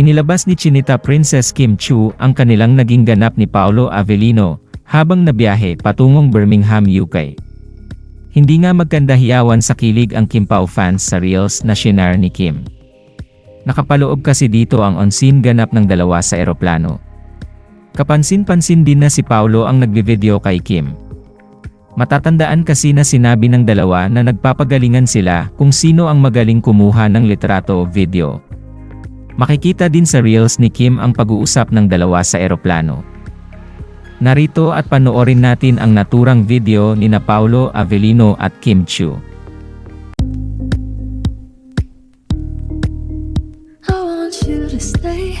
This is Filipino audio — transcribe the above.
Inilabas ni Chinita Princess Kim Chu ang kanilang naging ganap ni Paolo Avellino habang nabiyahe patungong Birmingham, UK. Hindi nga magkandahiyawan sa kilig ang Kim Pao fans sa reels na shinare ni Kim. Nakapaloob kasi dito ang on-scene ganap ng dalawa sa eroplano. Kapansin-pansin din na si Paolo ang nagbivideo kay Kim. Matatandaan kasi na sinabi ng dalawa na nagpapagalingan sila kung sino ang magaling kumuha ng litrato o video. Makikita din sa reels ni Kim ang pag-uusap ng dalawa sa eroplano. Narito at panoorin natin ang naturang video ni na Paulo Avellino at Kim Chu. I want you to stay.